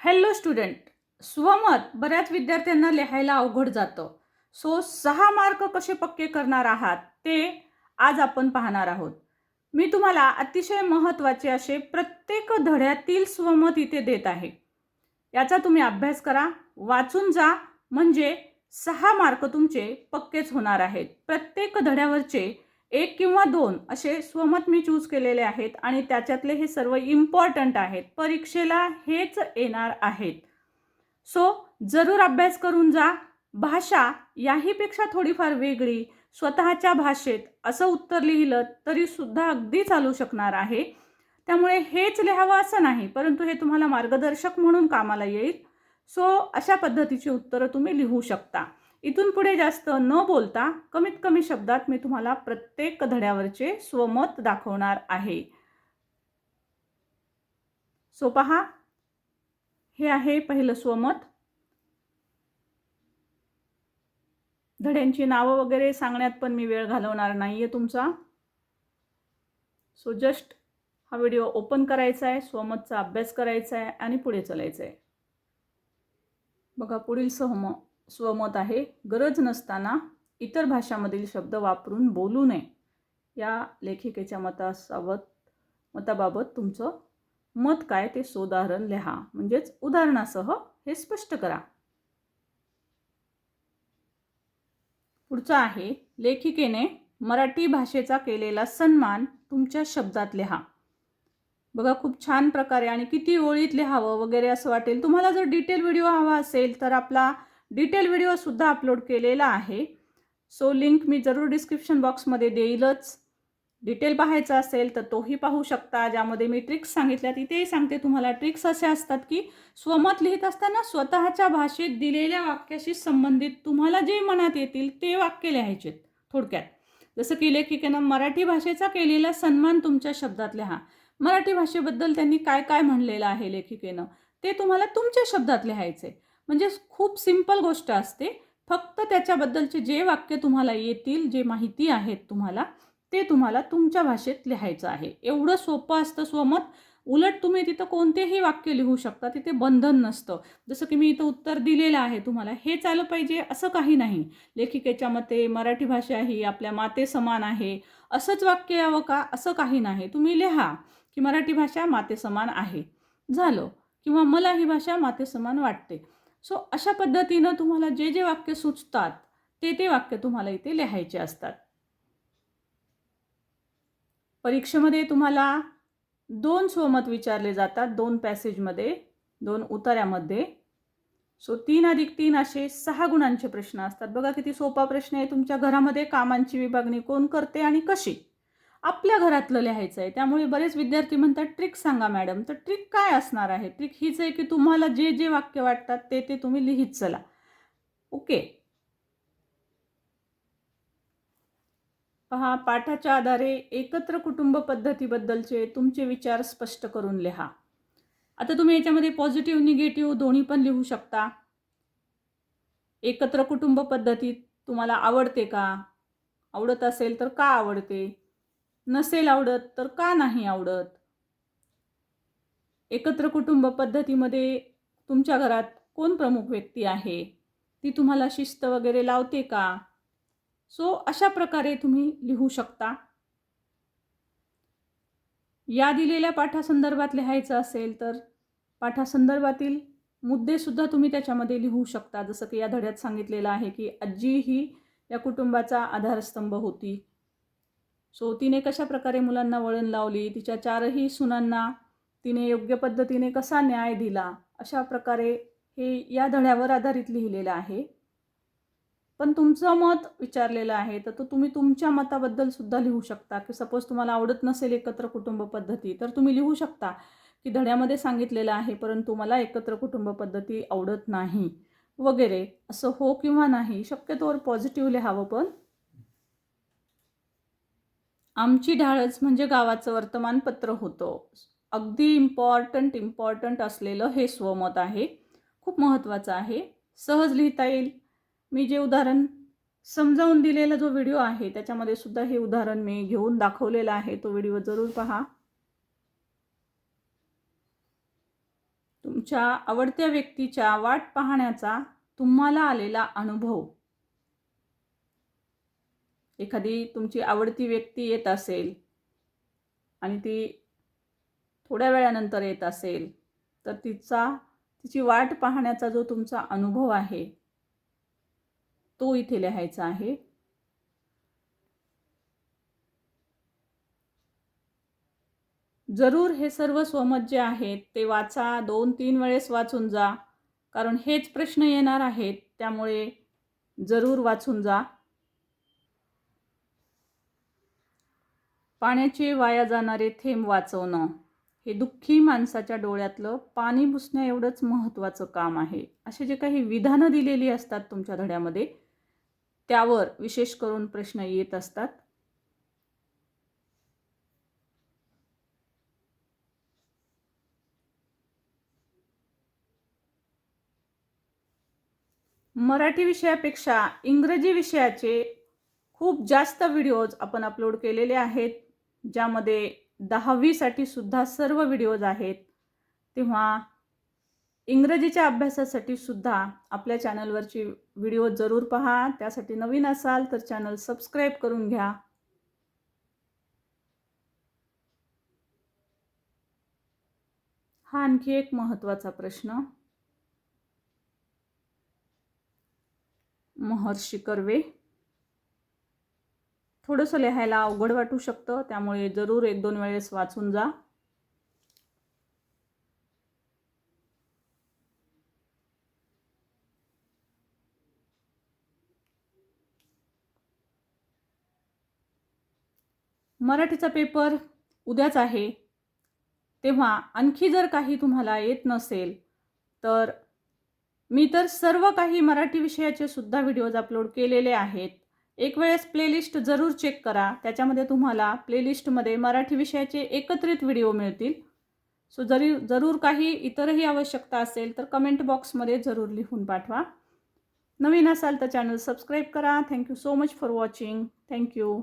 Hello student स्वमत बऱ्याच विद्यार्थ्यांना लिहायला अवघड जातं. सो सहा मार्क कसे पक्के करणार आहात ते आज आपण पाहणार आहोत. मी तुम्हाला अतिशय महत्त्वाचे असे प्रत्येक धड्यातील स्वमत इथे देत आहे. याचा तुम्ही अभ्यास करा वाचून जा म्हणजे सहा मार्क तुमचे पक्केच होणार आहेत. प्रत्येक धड्यावरचे एक किंवा दोन असे स्वमत मी चूज केलेले आहेत आणि त्याच्यातले हे सर्व इम्पॉर्टंट आहेत. परीक्षेला हेच येणार आहेत. सो जरूर अभ्यास करून जा. भाषा याहीपेक्षा थोडीफार वेगळी. स्वतःच्या भाषेत असं उत्तर लिहिलं तरीसुद्धा अगदी चालू शकणार आहे. त्यामुळे हेच लिहावं असं नाही परंतु हे तुम्हाला मार्गदर्शक म्हणून कामाला येईल. सो अशा पद्धतीची उत्तरं तुम्ही लिहू शकता. इथून पुढे जास्त न बोलता कमीत कमी शब्दात मी तुम्हाला प्रत्येक धड्यावरचे स्वमत दाखवणार आहे. सो पहा हे आहे पहिलं स्वमत. धड्यांची नावं वगैरे सांगण्यात पण मी वेळ घालवणार नाही आहे तुमचा. सो जस्ट हा व्हिडिओ ओपन करायचा आहे स्वमतचा अभ्यास करायचा आहे आणि पुढे चालायचं आहे बघा पुढील सहम स्वमत आहे. गरज नसताना इतर भाषामधील शब्द वापरून बोलू नये. या लेखिकेच्या मतासावत मताबाबत तुमचं मत काय ते सोदाहरण लिहा. म्हणजेच उदाहरणासह हे स्पष्ट करा. पुढचं आहे. लेखिकेने मराठी भाषेचा केलेला सन्मान तुमच्या शब्दात लिहा. बघा खूप छान प्रकारे आणि किती ओळीत लिहावं वगैरे असं वाटेल. तुम्हाला जर डिटेल व्हिडिओ हवा असेल तर आपला डिटेल व्हिडिओसुद्धा अपलोड केलेला आहे. सो लिंक मी जरूर डिस्क्रिप्शन बॉक्समध्ये देईलच. डिटेल पाहायचा असेल तर तोही पाहू शकता. ज्यामध्ये मी ट्रिक्स सांगितल्या तिथेही सांगते तुम्हाला. ट्रिक्स असे असतात की स्वमत लिहित असताना स्वतःच्या भाषेत दिलेल्या वाक्याशी संबंधित तुम्हाला जे मनात येतील ते वाक्य लिहायचे थोडक्यात. जसं की लेखिकेनं मराठी भाषेचा केलेला सन्मान तुमच्या शब्दात लिहा. मराठी भाषेबद्दल त्यांनी काय काय म्हणलेलं आहे लेखिकेनं ते तुम्हाला तुमच्या शब्दात लिहायचे म्हणजे खूप सिंपल गोष्ट असते. फक्त त्याच्याबद्दलचे जे वाक्य तुम्हाला येतील जे माहिती आहेत तुम्हाला ते तुम्हाला तुमच्या भाषेत लिहायचं आहे. एवढं सोपं असतं स्वमत. उलट तुम्ही तिथं कोणतेही वाक्य लिहू शकता तिथे बंधन नसतं. जसं की मी इथं उत्तर दिलेलं आहे तुम्हाला हे चालं पाहिजे असं काही नाही. लेखिकेच्या मते मराठी भाषा ही आपल्या माते समान आहे. असंच वाक्य यावं का? असं काही नाही. तुम्ही लिहा की मराठी भाषा माते समान आहे. झालं. किंवा मला ही भाषा माते समान वाटते. सो अशा पद्धतीनं तुम्हाला जे जे वाक्य सुचतात ते ते वाक्य तुम्हाला इथे लिहायचे असतात. परीक्षेमध्ये तुम्हाला दोन स्वमत विचारले जातात दोन पॅसेजमध्ये दोन उतार्यामध्ये सो तीन अधिक तीन असे सहा गुणांचे प्रश्न असतात. बघा किती सोपा प्रश्न आहे. तुमच्या घरामध्ये कामांची विभागणी कोण करते आणि कशी? आपल्या घरातलं लिहायचं आहे त्यामुळे बरेच विद्यार्थी म्हणतात ट्रिक सांगा मॅडम. तर ट्रिक काय असणार आहे? ट्रिक हीच आहे की तुम्हाला जे जे वाक्य वाटतात ते ते तुम्ही लिहित चला. ओके. पहा पाठाच्या आधारे एकत्र कुटुंब पद्धतीबद्दलचे तुमचे विचार स्पष्ट करून लिहा. आता तुम्ही याच्यामध्ये पॉझिटिव्ह निगेटिव्ह दोन्ही पण लिहू शकता. एकत्र कुटुंब पद्धतीत तुम्हाला आवडते का? आवडत असेल तर का आवडते? नसेल आवडत तर का नाही आवडत? एकत्र कुटुंब पद्धतीमध्ये तुमच्या घरात कोण प्रमुख व्यक्ती आहे? ती तुम्हाला शिस्त वगैरे लावते का? सो अशा प्रकारे तुम्ही लिहू शकता. या दिलेल्या पाठासंदर्भात लिहायचं असेल तर पाठासंदर्भातील मुद्देसुद्धा तुम्ही त्याच्यामध्ये लिहू शकता. जसं की या धड्यात सांगितलेलं आहे की आजी ही या कुटुंबाचा आधारस्तंभ होती. सो तिने कशा प्रकारे मुलांना वळण लावली? तिच्या चारही सुनांना तिने योग्य पद्धतीने कसा न्याय दिला? अशा प्रकारे हे या धड्यावर आधारित लिहिलेलं आहे. पण तुमचं मत विचारलेलं आहे तर तो तुम्ही तुमच्या मताबद्दल सुद्धा लिहू शकता. की सपोज तुम्हाला आवडत नसेल एकत्र कुटुंब पद्धती तर तुम्ही लिहू शकता की धड्यामध्ये सांगितलेलं आहे परंतु मला एकत्र कुटुंब पद्धती आवडत नाही वगैरे. असं हो किंवा नाही शक्यतोवर पॉझिटिव्ह लिहावं पण. आमची ढाळच म्हणजे गावाचं वर्तमानपत्र होतं. अगदी इम्पॉर्टंट इम्पॉर्टंट असलेलं हे स्वमत आहे. खूप महत्त्वाचं आहे. सहज लिहिता येईल. मी जे उदाहरण समजावून दिलेला जो व्हिडिओ आहे त्याच्यामध्ये सुद्धा हे उदाहरण मी घेऊन दाखवलेलं आहे. तो व्हिडिओ जरूर पहा. तुमच्या आवडत्या व्यक्तीच्या वाट पाहण्याचा तुम्हाला आलेला अनुभव. एखादी तुमची आवडती व्यक्ती येत असेल आणि ती थोड्या वेळानंतर येत असेल तर तिचा तिची वाट पाहण्याचा जो तुमचा अनुभव आहे तो इथे लिहायचा आहे. जरूर हे सर्व स्वमत जे आहेत ते वाचा दोन तीन वेळेस वाचून जा कारण हेच प्रश्न येणार आहेत त्यामुळे जरूर वाचून जा. पाण्याचे वाया जाणारे थेंब वाचवणं. हे दुःखी माणसाच्या डोळ्यातलं पाणी पुसण्या एवढंच महत्त्वाचं काम आहे. असे जे काही विधानं दिलेली असतात तुमच्या धड्यामध्ये त्यावर विशेष करून प्रश्न येत असतात. मराठी विषयापेक्षा इंग्रजी विषयाचे खूप जास्त व्हिडिओज आपण अपलोड केलेले आहेत. ज्यामध्ये दहावीसाठी सुद्धा सर्व व्हिडिओज आहेत तेव्हा इंग्रजीच्या अभ्यासासाठी सुद्धा आपल्या चॅनलवरची व्हिडिओ जरूर पहा. त्यासाठी नवीन असाल तर चॅनल सबस्क्राईब करून घ्या. हा आणखी एक महत्त्वाचा प्रश्न. महर्षी कर्वे थोडंसं लिहायला अवघड वाटू शकतं त्यामुळे जरूर एक दोन वेळेस वाचून जा. मराठीचा पेपर उद्याच आहे. तेव्हा आणखी जर काही तुम्हाला येत नसेल तर मी तर सर्व काही मराठी विषयाचे सुद्धा व्हिडिओज अपलोड केलेले आहेत. एक वेळेस प्लेलिस्ट जरूर चेक करा. त्याच्यामध्ये तुम्हाला प्लेलिस्टमध्ये मराठी विषयाचे एकत्रित व्हिडिओ मिळतील. सो जरी जरूर काही इतरही आवश्यकता असेल तर कमेंट बॉक्समध्ये जरूर लिहून पाठवा. नवीन असाल तर चॅनल सबस्क्राईब करा. Thank you so much for watching thank you